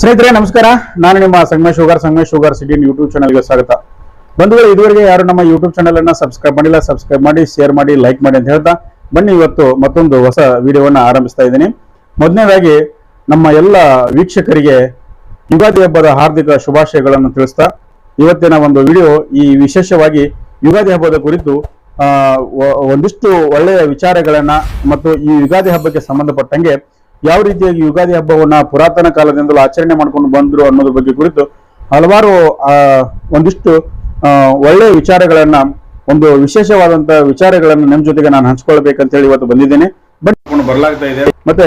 ಸ್ನೇಹಿತರೆ, ನಮಸ್ಕಾರ. ನಾನು ನಿಮ್ಮ Sangamesh sugar Sangamesh sugar city YouTube ಚಾನಲ್ಗೆ ಸ್ವಾಗತ. ಬಂಧುಗಳು, ಇದುವರೆಗೆ ಯಾರು ನಮ್ಮ ಯೂಟ್ಯೂಬ್ ಚಾನಲ್ ಅನ್ನ ಸಬ್ಸ್ಕ್ರೈಬ್ ಮಾಡಿಲ್ಲ, ಸಬ್ಸ್ಕ್ರೈಬ್ ಮಾಡಿ, ಶೇರ್ ಮಾಡಿ, ಲೈಕ್ ಮಾಡಿ ಅಂತ ಹೇಳ್ತಾ ಬನ್ನಿ, ಇವತ್ತು ಮತ್ತೊಂದು ಹೊಸ ವಿಡಿಯೋವನ್ನ ಆರಂಭಿಸ್ತಾ ಇದ್ದೀನಿ. ಮೊದಲನೇದಾಗಿ, ನಮ್ಮ ಎಲ್ಲ ವೀಕ್ಷಕರಿಗೆ ಯುಗಾದಿ ಹಬ್ಬದ ಹಾರ್ದಿಕ ಶುಭಾಶಯಗಳನ್ನು ತಿಳಿಸ್ತಾ ಇವತ್ತಿನ ಒಂದು ವಿಡಿಯೋ ಈ ವಿಶೇಷವಾಗಿ ಯುಗಾದಿ ಹಬ್ಬದ ಕುರಿತು ಒಂದಿಷ್ಟು ಒಳ್ಳೆಯ ವಿಚಾರಗಳನ್ನ ಮತ್ತು ಈ ಯುಗಾದಿ ಹಬ್ಬಕ್ಕೆ ಸಂಬಂಧಪಟ್ಟಂಗೆ ಯಾವ ರೀತಿಯಾಗಿ ಯುಗಾದಿ ಹಬ್ಬವನ್ನ ಪುರಾತನ ಕಾಲದಿಂದಲೂ ಆಚರಣೆ ಮಾಡ್ಕೊಂಡು ಬಂದ್ರು ಅನ್ನೋದ್ರ ಬಗ್ಗೆ ಕುರಿತು ಹಲವಾರು ಆ, ಒಂದಿಷ್ಟು ಒಳ್ಳೆಯ ವಿಚಾರಗಳನ್ನ ಒಂದು ವಿಶೇಷವಾದಂತ ವಿಚಾರಗಳನ್ನ ನಿಮ್ ಜೊತೆಗೆ ನಾನು ಹಂಚ್ಕೊಳ್ಬೇಕಂತ ಹೇಳಿ ಇವತ್ತು ಬಂದಿದ್ದೇನೆ. ಬಟ್ ಬರಲಾಗ್ತಾ ಇದೆ. ಮತ್ತೆ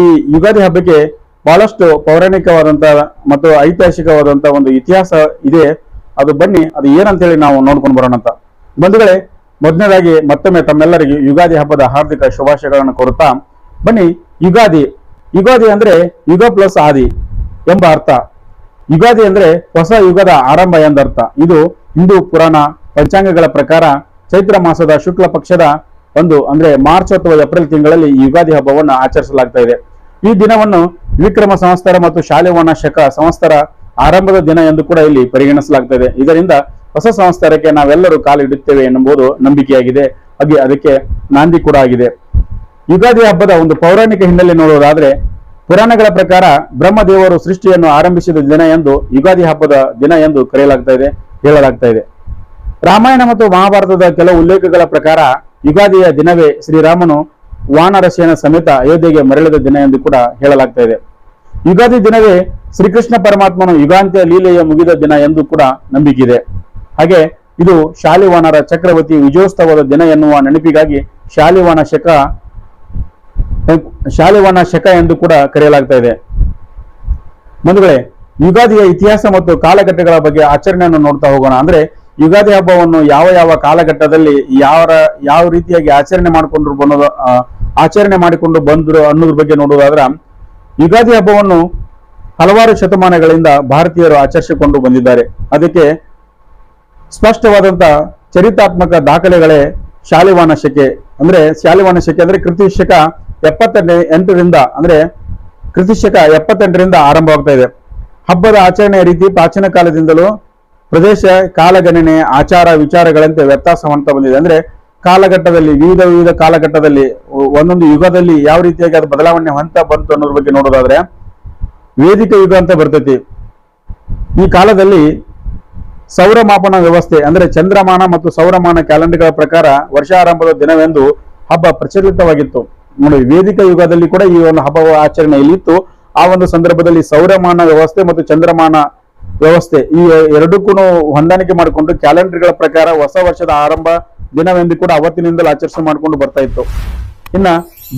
ಈ ಯುಗಾದಿ ಹಬ್ಬಕ್ಕೆ ಬಹಳಷ್ಟು ಪೌರಾಣಿಕವಾದಂತ ಮತ್ತು ಐತಿಹಾಸಿಕವಾದಂತ ಒಂದು ಇತಿಹಾಸ ಇದೆ. ಅದು ಬನ್ನಿ ಅದು ಏನಂತ ಹೇಳಿ ನಾವು ನೋಡ್ಕೊಂಡು ಬರೋಣ ಅಂತ. ಬಂಧುಗಳೇ ಮೊದಲನೇದಾಗಿ ಮತ್ತೊಮ್ಮೆ ತಮ್ಮೆಲ್ಲರಿಗೆ ಯುಗಾದಿ ಹಬ್ಬದ ಹಾರ್ದಿಕ ಶುಭಾಶಯಗಳನ್ನು ಕೋರುತ್ತಾ ಬನ್ನಿ. ಯುಗಾದಿ. ಯುಗಾದಿ ಅಂದ್ರೆ ಯುಗ ಪ್ಲಸ್ ಆದಿ ಎಂಬ ಅರ್ಥ. ಯುಗಾದಿ ಅಂದ್ರೆ ಹೊಸ ಯುಗದ ಆರಂಭ ಎಂದರ್ಥ. ಇದು ಹಿಂದೂ ಪುರಾಣ ಪಂಚಾಂಗಗಳ ಪ್ರಕಾರ ಚೈತ್ರ ಮಾಸದ ಶುಕ್ಲ ಪಕ್ಷದ ಒಂದು ಅಂದ್ರೆ ಮಾರ್ಚ್ ಅಥವಾ ಏಪ್ರಿಲ್ ತಿಂಗಳಲ್ಲಿ ಯುಗಾದಿ ಹಬ್ಬವನ್ನು ಆಚರಿಸಲಾಗ್ತಾ ಇದೆ. ಈ ದಿನವನ್ನು ವಿಕ್ರಮ ಸಂವತ್ಸರ ಮತ್ತು ಶಾಲೆ ಶಕ ಸಂವತ್ಸರ ಆರಂಭದ ದಿನ ಎಂದು ಕೂಡ ಇಲ್ಲಿ ಪರಿಗಣಿಸಲಾಗ್ತದೆ ಇದೆ. ಇದರಿಂದ ಹೊಸ ಸಂವತ್ಸರಕ್ಕೆ ನಾವೆಲ್ಲರೂ ಕಾಲಿಡುತ್ತೇವೆ ಎನ್ನುವುದು ನಂಬಿಕೆಯಾಗಿದೆ. ಹಾಗೆ ಅದಕ್ಕೆ ನಾಂದಿ ಕೂಡ ಆಗಿದೆ. ಯುಗಾದಿ ಹಬ್ಬದ ಒಂದು ಪೌರಾಣಿಕ ಹಿನ್ನೆಲೆ ನೋಡುವುದಾದ್ರೆ ಪುರಾಣಗಳ ಪ್ರಕಾರ ಬ್ರಹ್ಮದೇವರು ಸೃಷ್ಟಿಯನ್ನು ಆರಂಭಿಸಿದ ದಿನ ಎಂದು ಯುಗಾದಿ ಹಬ್ಬದ ದಿನ ಎಂದು ಕರೆಯಲಾಗ್ತಾ ಇದೆ, ಹೇಳಲಾಗ್ತಾ ಇದೆ. ರಾಮಾಯಣ ಮತ್ತು ಮಹಾಭಾರತದ ಕೆಲವು ಉಲ್ಲೇಖಗಳ ಪ್ರಕಾರ ಯುಗಾದಿಯ ದಿನವೇ ಶ್ರೀರಾಮನು ವಾನರಸೇನ ಸಮೇತ ಅಯೋಧ್ಯೆಗೆ ಮರಳಿದ ದಿನ ಎಂದು ಕೂಡ ಹೇಳಲಾಗ್ತಾ ಇದೆ. ಯುಗಾದಿ ದಿನವೇ ಶ್ರೀಕೃಷ್ಣ ಪರಮಾತ್ಮನು ಯುಗಾಂತ್ಯ ಲೀಲೆಯ ಮುಗಿದ ದಿನ ಎಂದು ಕೂಡ ನಂಬಿಕೆ ಇದೆ. ಹಾಗೆ ಇದು ಶಾಲಿವಾನರ ಚಕ್ರವರ್ತಿ ವಿಜಯೋತ್ಸವದ ದಿನ ಎನ್ನುವ ನೆನಪಿಗಾಗಿ ಶಾಲಿವಾನ ಶಕ ಶಾಲಿವಾನ ಶಕ ಎಂದು ಕೂಡ ಕರೆಯಲಾಗ್ತಾ ಇದೆ. ಬಂಧುಗಳೇ, ಯುಗಾದಿಯ ಇತಿಹಾಸ ಮತ್ತು ಕಾಲಘಟ್ಟಗಳ ಬಗ್ಗೆ ಆಚರಣೆಯನ್ನು ನೋಡ್ತಾ ಹೋಗೋಣ. ಅಂದ್ರೆ, ಯುಗಾದಿ ಹಬ್ಬವನ್ನು ಯಾವ ಯಾವ ಕಾಲಘಟ್ಟದಲ್ಲಿ ಯಾವ ಯಾವ ರೀತಿಯಾಗಿ ಆಚರಣೆ ಮಾಡಿಕೊಂಡ್ರು ಬಂದ ಆಚರಣೆ ಮಾಡಿಕೊಂಡು ಬಂದ್ರು ಅನ್ನೋದ್ರ ಬಗ್ಗೆ ನೋಡುವುದಾದ್ರ, ಯುಗಾದಿ ಹಬ್ಬವನ್ನು ಹಲವಾರು ಶತಮಾನಗಳಿಂದ ಭಾರತೀಯರು ಆಚರಿಸಿಕೊಂಡು ಬಂದಿದ್ದಾರೆ. ಅದಕ್ಕೆ ಸ್ಪಷ್ಟವಾದಂತ ಚರಿತಾತ್ಮಕ ದಾಖಲೆಗಳೇ ಶಾಲಿವಾನ ಶಕೆ. ಅಂದ್ರೆ, ಶಾಲಿವಾನ ಶಕೆ ಅಂದ್ರೆ ಕೃತಿ ಶಕ ಎಪ್ಪತ್ತೆಂಟ ಎಂಟರಿಂದ, ಅಂದ್ರೆ ಕೃತಿ ಶಕ ಎಪ್ಪತ್ತೆಂಟರಿಂದ ಆರಂಭವಾಗ್ತಾ ಇದೆ. ಹಬ್ಬದ ಆಚರಣೆಯ ರೀತಿ ಪ್ರಾಚೀನ ಕಾಲದಿಂದಲೂ ಪ್ರದೇಶ ಕಾಲಗಣನೆ, ಆಚಾರ ವಿಚಾರಗಳಂತೆ ವ್ಯತ್ಯಾಸವಂತ ಬಂದಿದೆ. ಅಂದ್ರೆ ಕಾಲಘಟ್ಟದಲ್ಲಿ, ವಿವಿಧ ವಿವಿಧ ಕಾಲಘಟ್ಟದಲ್ಲಿ, ಒಂದೊಂದು ಯುಗದಲ್ಲಿ ಯಾವ ರೀತಿಯಾಗಿ ಅದು ಬದಲಾವಣೆ ಹೊಂತ ಬಂತು ಅನ್ನೋದ್ರ ಬಗ್ಗೆ ನೋಡೋದಾದ್ರೆ, ವೇದಿಕ ಯುಗ ಅಂತ ಬರ್ತೈತಿ. ಈ ಕಾಲದಲ್ಲಿ ಸೌರಮಾಪನ ವ್ಯವಸ್ಥೆ, ಅಂದ್ರೆ ಚಂದ್ರಮಾನ ಮತ್ತು ಸೌರಮಾನ ಕ್ಯಾಲೆಂಡರ್ಗಳ ಪ್ರಕಾರ ವರ್ಷಾರಂಭದ ದಿನವೆಂದು ಹಬ್ಬ ಪ್ರಚಲಿತವಾಗಿತ್ತು. ನೋಡಿ, ವೇದಿಕ ಯುಗದಲ್ಲಿ ಕೂಡ ಈ ಒಂದು ಹಬ್ಬ ಆಚರಣೆಯಲ್ಲಿ ಇತ್ತು ಆ ಒಂದು ಸಂದರ್ಭದಲ್ಲಿ ಸೌರಮಾನ ವ್ಯವಸ್ಥೆ ಮತ್ತು ಚಂದ್ರಮಾನ ವ್ಯವಸ್ಥೆ ಈ ಎರಡಕ್ಕೂ ಹೊಂದಾಣಿಕೆ ಮಾಡಿಕೊಂಡು ಕ್ಯಾಲೆಂಡರ್ಗಳ ಪ್ರಕಾರ ಹೊಸ ವರ್ಷದ ಆರಂಭ ದಿನವೆಂದು ಕೂಡ ಅವತ್ತಿನಿಂದಲೂ ಆಚರಿಸಿ ಮಾಡಿಕೊಂಡು ಬರ್ತಾ ಇತ್ತು. ಇನ್ನ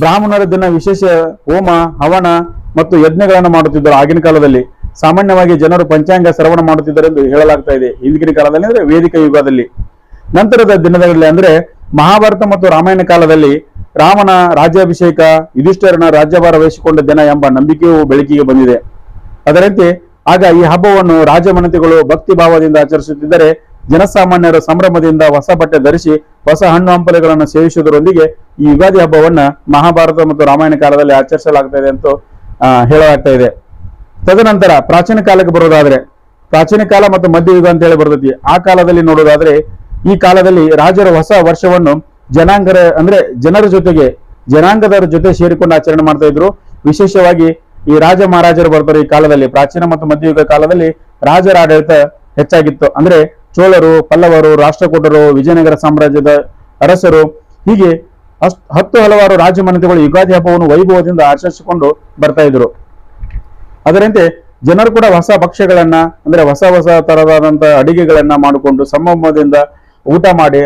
ಬ್ರಾಹ್ಮಣರ ದಿನ ವಿಶೇಷ ಹೋಮ, ಹವನ ಮತ್ತು ಯಜ್ಞಗಳನ್ನು ಮಾಡುತ್ತಿದ್ದರು ಆಗಿನ ಕಾಲದಲ್ಲಿ. ಸಾಮಾನ್ಯವಾಗಿ ಜನರು ಪಂಚಾಂಗ ಶ್ರವಣ ಮಾಡುತ್ತಿದ್ದರು ಎಂದು ಹೇಳಲಾಗ್ತಾ ಇದೆ. ಹಿಂದಿನ ಕಾಲದಲ್ಲಿ ಅಂದ್ರೆ ವೇದಿಕ ಯುಗದಲ್ಲಿ. ನಂತರದ ದಿನಗಳಲ್ಲಿ ಅಂದ್ರೆ ಮಹಾಭಾರತ ಮತ್ತು ರಾಮಾಯಣ ಕಾಲದಲ್ಲಿ ರಾಮನ ರಾಜ್ಯಾಭಿಷೇಕ, ಯುಧಿಷ್ಠರನ ರಾಜ್ಯಭಾರ ವಹಿಸಿಕೊಂಡ ದಿನ ಎಂಬ ನಂಬಿಕೆಯು ಬೆಳಕಿಗೆ ಬಂದಿದೆ. ಅದರಂತೆ, ಆಗ ಈ ಹಬ್ಬವನ್ನು ರಾಜಮನೆತೆಗಳು ಭಕ್ತಿ ಭಾವದಿಂದ ಆಚರಿಸುತ್ತಿದ್ದರೆ, ಜನಸಾಮಾನ್ಯರ ಸಂಭ್ರಮದಿಂದ ಹೊಸ ಬಟ್ಟೆ ಧರಿಸಿ ಹೊಸ ಹಣ್ಣು ಹಂಪಲೆಗಳನ್ನು ಸೇವಿಸುವುದರೊಂದಿಗೆ ಈ ಯುಗಾದಿ ಹಬ್ಬವನ್ನ ಮಹಾಭಾರತ ಮತ್ತು ರಾಮಾಯಣ ಕಾಲದಲ್ಲಿ ಆಚರಿಸಲಾಗ್ತಾ ಇದೆ ಅಂತ ಹೇಳಲಾಗ್ತಾ ಇದೆ ತದನಂತರ ಪ್ರಾಚೀನ ಕಾಲಕ್ಕೆ ಬರೋದಾದ್ರೆ ಪ್ರಾಚೀನ ಕಾಲ ಮತ್ತು ಮಧ್ಯಯುಗ ಅಂತ ಹೇಳಿ ಬರ್ತೈತಿ. ಆ ಕಾಲದಲ್ಲಿ ನೋಡೋದಾದ್ರೆ ಈ ಕಾಲದಲ್ಲಿ ರಾಜರ ಹೊಸ ವರ್ಷವನ್ನು ಜನಾಂಗರ ಅಂದ್ರೆ ಜನರ ಜೊತೆಗೆ ಜನಾಂಗದವರ ಜೊತೆ ಸೇರಿಕೊಂಡು ಆಚರಣೆ ಮಾಡ್ತಾ ಇದ್ರು. ವಿಶೇಷವಾಗಿ ಈ ರಾಜ ಮಹಾರಾಜರು ಬರ್ತಾರೆ ಈ ಕಾಲದಲ್ಲಿ, ಪ್ರಾಚೀನ ಮತ್ತು ಮಧ್ಯಯುಗ ಕಾಲದಲ್ಲಿ ರಾಜರ ಆಡಳಿತ ಹೆಚ್ಚಾಗಿತ್ತು. ಅಂದ್ರೆ ಚೋಳರು, ಪಲ್ಲವರು, ರಾಷ್ಟ್ರಕೂಟರು, ವಿಜಯನಗರ ಸಾಮ್ರಾಜ್ಯದ ಅರಸರು, ಹೀಗೆ ಹತ್ತು ಹಲವಾರು ರಾಜಮನೆತಗಳು ಯುಗಾದಿ ಹಬ್ಬವನ್ನು ವೈಭವದಿಂದ ಆಚರಿಸಿಕೊಂಡು ಬರ್ತಾ ಇದ್ರು. ಅದರಂತೆ ಜನರು ಕೂಡ ಹೊಸ ಭಕ್ಷ್ಯಗಳನ್ನ, ಅಂದ್ರೆ ಹೊಸ ಹೊಸ ತರವಾದಂತ ಅಡಿಗೆಗಳನ್ನ ಮಾಡಿಕೊಂಡು ಸಂಭ್ರಮದಿಂದ ಊಟ ಮಾಡಿ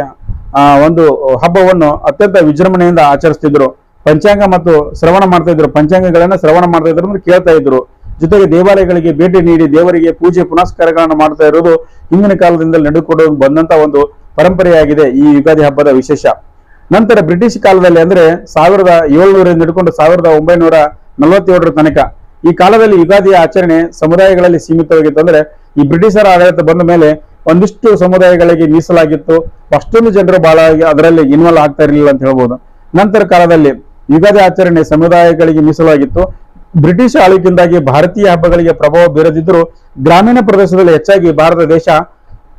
ಒಂದು ಹಬ್ಬವನ್ನು ಅತ್ಯಂತ ವಿಜೃಂಭಣೆಯಿಂದ ಆಚರಿಸ್ತಿದ್ರು. ಪಂಚಾಂಗ ಮತ್ತು ಶ್ರವಣ ಮಾಡ್ತಾ ಇದ್ರು. ಪಂಚಾಂಗಗಳನ್ನ ಶ್ರವಣ ಮಾಡ್ತಾ ಇದ್ರು ಅಂದ್ರೆ ಕೇಳ್ತಾ ಇದ್ರು. ಜೊತೆಗೆ ದೇವಾಲಯಗಳಿಗೆ ಭೇಟಿ ನೀಡಿ ದೇವರಿಗೆ ಪೂಜೆ, ಪುನಸ್ಕಾರಗಳನ್ನು ಮಾಡ್ತಾ ಇರೋದು ಹಿಂದಿನ ಕಾಲದಿಂದ ನಡೆದುಕೊಂಡು ಬಂದಂತ ಒಂದು ಪರಂಪರೆಯಾಗಿದೆ ಈ ಯುಗಾದಿ ಹಬ್ಬದ ವಿಶೇಷ. ನಂತರ ಬ್ರಿಟಿಷ್ ಕಾಲದಲ್ಲಿ ಅಂದ್ರೆ ಸಾವಿರದ ಏಳ್ನೂರಿಂದ ಹಿಡ್ಕೊಂಡು ಸಾವಿರದ ಒಂಬೈನೂರ ನಲವತ್ತೇಳರ ತನಕ ಈ ಕಾಲದಲ್ಲಿ ಯುಗಾದಿಯ ಆಚರಣೆ ಸಮುದಾಯಗಳಲ್ಲಿ ಸೀಮಿತವಾಗಿತ್ತು. ಅಂದ್ರೆ ಈ ಬ್ರಿಟಿಷರ ಆಡಳಿತ ಬಂದ ಮೇಲೆ ಒಂದಿಷ್ಟು ಸಮುದಾಯಗಳಿಗೆ ಮೀಸಲಾಗಿತ್ತು. ಅಷ್ಟೊಂದು ಜನರು ಬಹಳ ಅದರಲ್ಲಿ ಇನ್ವಾಲ್ವ್ ಆಗ್ತಾ ಇರಲಿಲ್ಲ ಅಂತ ಹೇಳ್ಬೋದು. ನಂತರ ಕಾಲದಲ್ಲಿ ಯುಗಾದಿ ಆಚರಣೆ ಸಮುದಾಯಗಳಿಗೆ ಮೀಸಲಾಗಿತ್ತು. ಬ್ರಿಟಿಷ್ ಆಳ್ವಿಕೆಯಿಂದಾಗಿ ಭಾರತೀಯ ಹಬ್ಬಗಳಿಗೆ ಪ್ರಭಾವ ಬೀರದಿದ್ದರೂ ಗ್ರಾಮೀಣ ಪ್ರದೇಶದಲ್ಲಿ ಹೆಚ್ಚಾಗಿ ಭಾರತ ದೇಶ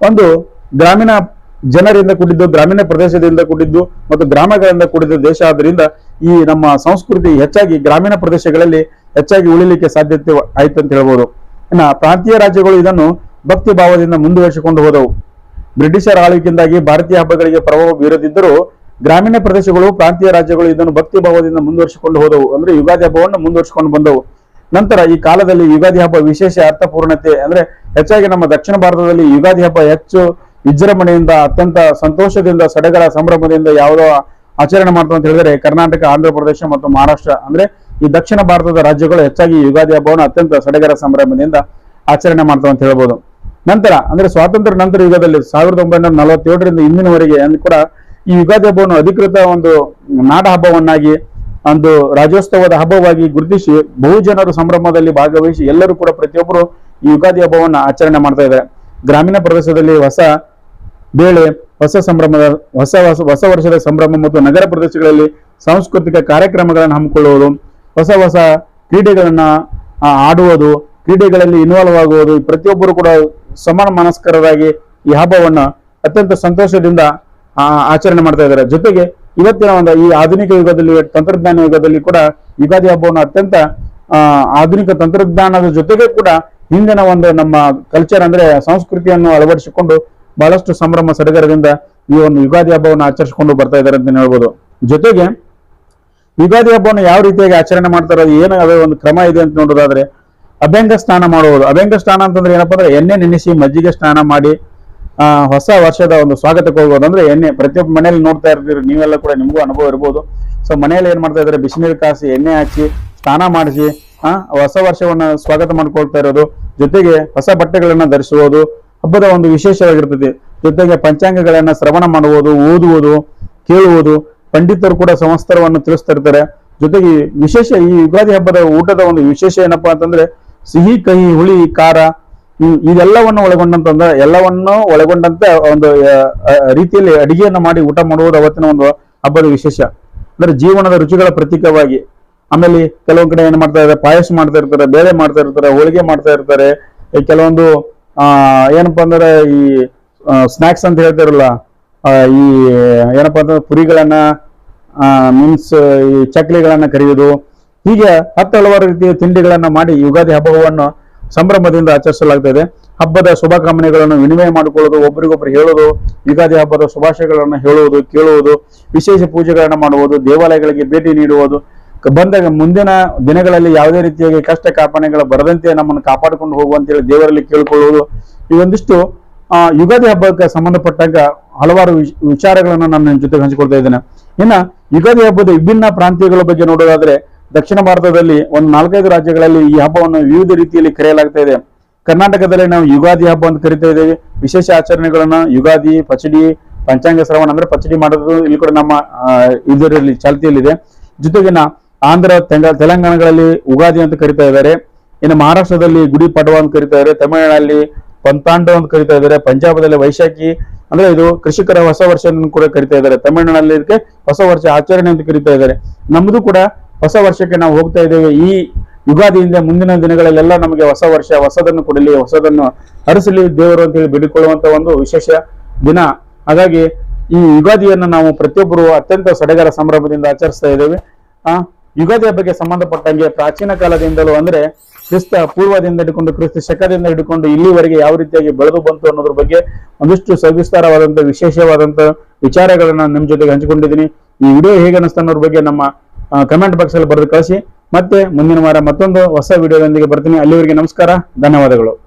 ಒಂದು ಗ್ರಾಮೀಣ ಜನರಿಂದ ಕೂಡಿದ್ದು, ಗ್ರಾಮೀಣ ಪ್ರದೇಶದಿಂದ ಕೂಡಿದ್ದು ಮತ್ತು ಗ್ರಾಮಗಳಿಂದ ಕೂಡಿದ ದೇಶ ಆದ್ದರಿಂದ ಈ ನಮ್ಮ ಸಂಸ್ಕೃತಿ ಹೆಚ್ಚಾಗಿ ಗ್ರಾಮೀಣ ಪ್ರದೇಶಗಳಲ್ಲಿ ಹೆಚ್ಚಾಗಿ ಉಳಿಲಿಕ್ಕೆ ಸಾಧ್ಯತೆ ಆಯ್ತು ಅಂತ ಹೇಳ್ಬೋದು. ಇನ್ನ ಪ್ರಾಂತೀಯ ರಾಜ್ಯಗಳು ಇದನ್ನು ಭಕ್ತಿ ಭಾವದಿಂದ ಮುಂದುವರಿಸಿಕೊಂಡು ಹೋದವು. ಬ್ರಿಟಿಷರ ಆಳ್ವಿಕೆಯಿಂದಾಗಿ ಭಾರತೀಯ ಹಬ್ಬಗಳಿಗೆ ಪ್ರಭಾವ ಬೀರದಿದ್ದರೂ ಗ್ರಾಮೀಣ ಪ್ರದೇಶಗಳು, ಪ್ರಾಂತೀಯ ರಾಜ್ಯಗಳು ಇದನ್ನು ಭಕ್ತಿ ಭಾವದಿಂದ ಮುಂದುವರಿಸಿಕೊಂಡು ಹೋದವು. ಅಂದ್ರೆ ಯುಗಾದಿ ಹಬ್ಬವನ್ನು ಮುಂದುವರಿಸಿಕೊಂಡು ಬಂದವು. ನಂತರ ಈ ಕಾಲದಲ್ಲಿ ಯುಗಾದಿ ಹಬ್ಬ ವಿಶೇಷ ಅರ್ಥಪೂರ್ಣತೆ, ಅಂದ್ರೆ ಹೆಚ್ಚಾಗಿ ನಮ್ಮ ದಕ್ಷಿಣ ಭಾರತದಲ್ಲಿ ಯುಗಾದಿ ಹಬ್ಬ ಹೆಚ್ಚು ವಿಜೃಂಭಣೆಯಿಂದ, ಅತ್ಯಂತ ಸಂತೋಷದಿಂದ, ಸಡಗರ ಸಂಭ್ರಮದಿಂದ ಯಾವುದೋ ಆಚರಣೆ ಮಾಡ್ತಾರೆ ಅಂತ ಹೇಳಿದ್ರೆ ಕರ್ನಾಟಕ, ಆಂಧ್ರ ಪ್ರದೇಶ ಮತ್ತು ಮಹಾರಾಷ್ಟ್ರ. ಅಂದ್ರೆ ಈ ದಕ್ಷಿಣ ಭಾರತದ ರಾಜ್ಯಗಳು ಹೆಚ್ಚಾಗಿ ಯುಗಾದಿ ಹಬ್ಬವನ್ನು ಅತ್ಯಂತ ಸಡಗರ ಸಂಭ್ರಮದಿಂದ ಆಚರಣೆ ಮಾಡ್ತಾವೆ ಅಂತ ಹೇಳ್ಬೋದು. ನಂತರ, ಅಂದ್ರೆ ಸ್ವಾತಂತ್ರ್ಯ ನಂತರ ಯುಗದಲ್ಲಿ ಸಾವಿರದ ಒಂಬೈನೂರ ನಲವತ್ತೇಳರಿಂದ ಇಂದಿನವರೆಗೆ ಕೂಡ ಈ ಯುಗಾದಿ ಹಬ್ಬವನ್ನು ಅಧಿಕೃತ ಒಂದು ನಾಡ ಹಬ್ಬವನ್ನಾಗಿ, ಒಂದು ರಾಜ್ಯೋತ್ಸವದ ಹಬ್ಬವಾಗಿ ಗುರುತಿಸಿ ಬಹು ಜನರು ಸಂಭ್ರಮದಲ್ಲಿ ಭಾಗವಹಿಸಿ ಎಲ್ಲರೂ ಕೂಡ ಪ್ರತಿಯೊಬ್ಬರು ಈ ಯುಗಾದಿ ಹಬ್ಬವನ್ನು ಆಚರಣೆ ಮಾಡ್ತಾ ಇದ್ದಾರೆ. ಗ್ರಾಮೀಣ ಪ್ರದೇಶದಲ್ಲಿ ಹೊಸ ಬೇಳೆ, ಹೊಸ ಸಂಭ್ರಮದ, ಹೊಸ ಹೊಸ ಹೊಸ ವರ್ಷದ ಸಂಭ್ರಮ ಮತ್ತು ನಗರ ಪ್ರದೇಶಗಳಲ್ಲಿ ಸಾಂಸ್ಕೃತಿಕ ಕಾರ್ಯಕ್ರಮಗಳನ್ನು ಹಮ್ಮಿಕೊಳ್ಳುವುದು, ಹೊಸ ಹೊಸ ಕ್ರೀಡೆಗಳನ್ನ ಆಡುವುದು, ಕ್ರೀಡೆಗಳಲ್ಲಿ ಇನ್ವಾಲ್ವ್ ಆಗುವುದು, ಪ್ರತಿಯೊಬ್ಬರು ಕೂಡ ಸಮಾನ ಮನಸ್ಕರರಾಗಿ ಈ ಹಬ್ಬವನ್ನ ಅತ್ಯಂತ ಸಂತೋಷದಿಂದ ಆಚರಣೆ ಮಾಡ್ತಾ ಇದ್ದಾರೆ. ಜೊತೆಗೆ ಇವತ್ತಿನ ಒಂದು ಈ ಆಧುನಿಕ ಯುಗದಲ್ಲಿ, ತಂತ್ರಜ್ಞಾನ ಯುಗದಲ್ಲಿ ಕೂಡ ಯುಗಾದಿ ಹಬ್ಬವನ್ನು ಅತ್ಯಂತ ಆಧುನಿಕ ತಂತ್ರಜ್ಞಾನದ ಜೊತೆಗೆ ಕೂಡ ಹಿಂದಿನ ಒಂದು ನಮ್ಮ ಕಲ್ಚರ್ ಅಂದ್ರೆ ಸಂಸ್ಕೃತಿಯನ್ನು ಅಳವಡಿಸಿಕೊಂಡು ಬಹಳಷ್ಟು ಸಂಭ್ರಮ, ಸಡಗರದಿಂದ ಈ ಒಂದು ಯುಗಾದಿ ಹಬ್ಬವನ್ನು ಆಚರಿಸಿಕೊಂಡು ಬರ್ತಾ ಇದ್ದಾರೆ ಅಂತ ಹೇಳ್ಬೋದು. ಜೊತೆಗೆ ಯುಗಾದಿ ಹಬ್ಬವನ್ನು ಯಾವ ರೀತಿಯಾಗಿ ಆಚರಣೆ ಮಾಡ್ತಾರೋ ಏನು, ಅದೇ ಒಂದು ಕ್ರಮ ಇದೆ ಅಂತ ನೋಡೋದಾದ್ರೆ ಅಭ್ಯಂಗ ಸ್ನಾನ ಮಾಡುವುದು. ಅಭ್ಯಂಗ ಸ್ನಾನ ಅಂತಂದ್ರೆ ಏನಪ್ಪಾ ಅಂದ್ರೆ ಎಣ್ಣೆ ನೆನೆಸಿ ಮಜ್ಜಿಗೆ ಸ್ನಾನ ಮಾಡಿ ಹೊಸ ವರ್ಷದ ಒಂದು ಸ್ವಾಗತಕ್ಕೆ ಹೋಗೋದು ಅಂದ್ರೆ ಎಣ್ಣೆ ಪ್ರತಿಯೊಬ್ಬ ಮನೆಯಲ್ಲಿ ನೋಡ್ತಾ ಇರ್ತೀರಿ, ನೀವೆಲ್ಲ ಕೂಡ ನಿಮಗೂ ಅನುಭವ ಇರ್ಬೋದು. ಸೊ ಮನೆಯಲ್ಲಿ ಏನ್ ಮಾಡ್ತಾ ಇದ್ದಾರೆ? ಬಿಸಿನೀರು ಕಾಸಿ ಎಣ್ಣೆ ಹಾಕಿ ಸ್ನಾನ ಮಾಡಿಸಿ, ಆ, ಹೊಸ ವರ್ಷವನ್ನ ಸ್ವಾಗತ ಮಾಡ್ಕೊಳ್ತಾ ಇರೋದು. ಜೊತೆಗೆ ಹೊಸ ಬಟ್ಟೆಗಳನ್ನ ಧರಿಸುವುದು ಹಬ್ಬದ ಒಂದು ವಿಶೇಷವಾಗಿರ್ತದೆ. ಜೊತೆಗೆ ಪಂಚಾಂಗಗಳನ್ನ ಶ್ರವಣ ಮಾಡುವುದು, ಓದುವುದು, ಕೇಳುವುದು. ಪಂಡಿತರು ಕೂಡ ಸಂವತ್ಸರವನ್ನು ತಿಳಿಸ್ತಾ ಇರ್ತಾರೆ. ಜೊತೆಗೆ ವಿಶೇಷ ಈ ಯುಗಾದಿ ಹಬ್ಬದ ಊಟದ ಒಂದು ವಿಶೇಷ ಏನಪ್ಪಾ ಅಂತಂದ್ರೆ ಸಿಹಿ, ಕಹಿ, ಹುಳಿ, ಖಾರ ಇದೆಲ್ಲವನ್ನು ಒಳಗೊಂಡಂತ ಎಲ್ಲವನ್ನು ಒಳಗೊಂಡಂತ ಒಂದು ರೀತಿಯಲ್ಲಿ ಅಡಿಗೆಯನ್ನು ಮಾಡಿ ಊಟ ಮಾಡುವುದು ಅವತ್ತಿನ ಒಂದು ಹಬ್ಬದ ವಿಶೇಷ. ಅಂದ್ರೆ ಜೀವನದ ರುಚಿಗಳ ಪ್ರತೀಕವಾಗಿ. ಆಮೇಲೆ ಕೆಲವೊಂದ್ ಕಡೆ ಏನ್ ಮಾಡ್ತಾ ಇದ್ದಾರೆ ಪಾಯಸ ಮಾಡ್ತಾ ಇರ್ತಾರೆ, ಬೇಳೆ ಮಾಡ್ತಾ ಇರ್ತಾರೆ, ಹೋಳಿಗೆ ಮಾಡ್ತಾ ಇರ್ತಾರೆ. ಕೆಲವೊಂದು, ಆ, ಏನಪ್ಪಾ ಅಂದ್ರೆ ಈ ಸ್ನಾಕ್ಸ್ ಅಂತ ಹೇಳ್ತಾರಲ್ಲ ಈ, ಏನಪ್ಪಾ ಅಂದ್ರೆ ಪುರಿಗಳನ್ನ ಮೀನ್ಸ್ ಈ ಚಕ್ಲಿಗಳನ್ನ ಕರೆಯುವುದು. ಹೀಗೆ ಹತ್ತು ಹಲವಾರು ರೀತಿಯ ತಿಂಡಿಗಳನ್ನ ಮಾಡಿ ಯುಗಾದಿ ಹಬ್ಬವನ್ನು ಸಂಭ್ರಮದಿಂದ ಆಚರಿಸಲಾಗ್ತದೆ. ಹಬ್ಬದ ಶುಭಕಾಮನೆಗಳನ್ನು ವಿನಿಮಯ ಮಾಡಿಕೊಳ್ಳುವುದು ಒಬ್ಬರಿಗೊಬ್ಬರು ಹೇಳುವುದು ಯುಗಾದಿ ಹಬ್ಬದ ಶುಭಾಶಯಗಳನ್ನು ಹೇಳುವುದು, ಕೇಳುವುದು, ವಿಶೇಷ ಪೂಜೆಗಳನ್ನು ಮಾಡುವುದು, ದೇವಾಲಯಗಳಿಗೆ ಭೇಟಿ ನೀಡುವುದು. ಬಂದ ಮುಂದಿನ ದಿನಗಳಲ್ಲಿ ಯಾವುದೇ ರೀತಿಯಾಗಿ ಕಷ್ಟ ಕಾಪಣೆಗಳು ಬರದಂತೆ ನಮ್ಮನ್ನು ಕಾಪಾಡಿಕೊಂಡು ಹೋಗುವಂತೇಳಿ ದೇವರಲ್ಲಿ ಕೇಳಿಕೊಳ್ಳುವುದು. ಈ ಒಂದಿಷ್ಟು, ಆ, ಯುಗಾದಿ ಹಬ್ಬಕ್ಕೆ ಸಂಬಂಧಪಟ್ಟಂಗ ಹಲವಾರು ವಿಚ್- ವಿಚಾರಗಳನ್ನು ನಾನು ನಿಮ್ಮ ಜೊತೆ ಹಂಚಿಕೊಳ್ತಾ ಇದ್ದೇನೆ. ಇನ್ನ ಯುಗಾದಿ ಹಬ್ಬದ ವಿಭಿನ್ನ ಪ್ರಾಂತ್ಯಗಳ ಬಗ್ಗೆ ನೋಡೋದಾದ್ರೆ ದಕ್ಷಿಣ ಭಾರತದಲ್ಲಿ ಒಂದು ನಾಲ್ಕೈದು ರಾಜ್ಯಗಳಲ್ಲಿ ಈ ಹಬ್ಬವನ್ನು ವಿವಿಧ ರೀತಿಯಲ್ಲಿ ಕರೆಯಲಾಗ್ತಾ ಇದೆ. ಕರ್ನಾಟಕದಲ್ಲಿ ನಾವು ಯುಗಾದಿ ಹಬ್ಬ ಅಂತ ಕರಿತಾ ಇದ್ದೇವೆ. ವಿಶೇಷ ಆಚರಣೆಗಳನ್ನ ಯುಗಾದಿ, ಪಚಡಿ, ಪಂಚಾಂಗ ಶ್ರವಣ ಅಂದ್ರೆ ಪಚಡಿ ಮಾಡೋದು ಇಲ್ಲಿ ಕೂಡ ನಮ್ಮ ಇದರಲ್ಲಿ ಚಾಲ್ತಿಯಲ್ಲಿದೆ. ಜೊತೆಗಿನ ಆಂಧ್ರ ತೆಲಂಗಾಣಗಳಲ್ಲಿ ಉಗಾದಿ ಅಂತ ಕರಿತಾ ಇದ್ದಾರೆ. ಇನ್ನು ಮಹಾರಾಷ್ಟ್ರದಲ್ಲಿ ಗುಡಿ ಪಡವ ಅಂತ ಕರಿತಾ ಇದ್ದಾರೆ. ತಮಿಳುನಾಡಲ್ಲಿ ಪಂತಾಂಡ ಅಂತ ಕರಿತಾ ಇದ್ದಾರೆ. ಪಂಜಾಬದಲ್ಲಿ ವೈಶಾಖಿ ಅಂದ್ರೆ ಇದು ಕೃಷಿಕರ ಹೊಸ ವರ್ಷ ಕೂಡ ಕರಿತಾ ಇದ್ದಾರೆ. ತಮಿಳುನಾಡಲ್ಲಿ ಇದಕ್ಕೆ ಹೊಸ ವರ್ಷ ಆಚರಣೆ ಅಂತ ಕರಿತಾ ಇದ್ದಾರೆ. ನಮ್ದು ಕೂಡ ಹೊಸ ವರ್ಷಕ್ಕೆ ನಾವು ಹೋಗ್ತಾ ಇದ್ದೇವೆ. ಈ ಯುಗಾದಿಯಿಂದ ಮುಂದಿನ ದಿನಗಳಲ್ಲೆಲ್ಲ ನಮಗೆ ಹೊಸ ವರ್ಷ, ಹೊಸದನ್ನು ಕೊಡಲಿ, ಹೊಸದನ್ನು ಹರಿಸಲಿ ದೇವರು ಅಂತ ಹೇಳಿ ಬಿಡಿಕೊಳ್ಳುವಂತ ಒಂದು ವಿಶೇಷ ದಿನ. ಹಾಗಾಗಿ ಈ ಯುಗಾದಿಯನ್ನು ನಾವು ಪ್ರತಿಯೊಬ್ಬರು ಅತ್ಯಂತ ಸಡಗರ ಸಂಭ್ರಮದಿಂದ ಆಚರಿಸ್ತಾ ಇದ್ದೇವೆ. ಆ, ಯುಗಾದಿಯ ಬಗ್ಗೆ ಸಂಬಂಧಪಟ್ಟಂಗೆ ಪ್ರಾಚೀನ ಕಾಲದಿಂದಲೂ ಅಂದ್ರೆ ಕ್ರಿಸ್ತ ಪೂರ್ವದಿಂದ ಹಿಡ್ಕೊಂಡು ಕ್ರಿಸ್ತ ಶಕದಿಂದ ಹಿಡ್ಕೊಂಡು ಇಲ್ಲಿವರೆಗೆ ಯಾವ ರೀತಿಯಾಗಿ ಬೆಳೆದು ಬಂತು ಅನ್ನೋದ್ರ ಬಗ್ಗೆ ಒಂದಿಷ್ಟು ಸವಿಸ್ತಾರವಾದಂತ, ವಿಶೇಷವಾದಂತ ವಿಚಾರಗಳನ್ನ ನಿಮ್ ಜೊತೆಗೆ ಹಂಚಿಕೊಂಡಿದ್ದೀನಿ. ಈ ವಿಡಿಯೋ ಹೇಗೆ ಅನಿಸ್ತಾ ಅನ್ನೋದ್ರ ಬಗ್ಗೆ ನಮ್ಮ ಕಮೆಂಟ್ ಬಾಕ್ಸ್ ಅಲ್ಲಿ ಬರೆದು ಕಳಿಸಿ. ಮತ್ತೆ ಮುಂದಿನ ವಾರ ಮತ್ತೊಂದು ಹೊಸ ವಿಡಿಯೋದೊಂದಿಗೆ ಬರ್ತೀನಿ. ಅಲ್ಲಿವರೆಗೆ ನಮಸ್ಕಾರ. ಧನ್ಯವಾದಗಳು.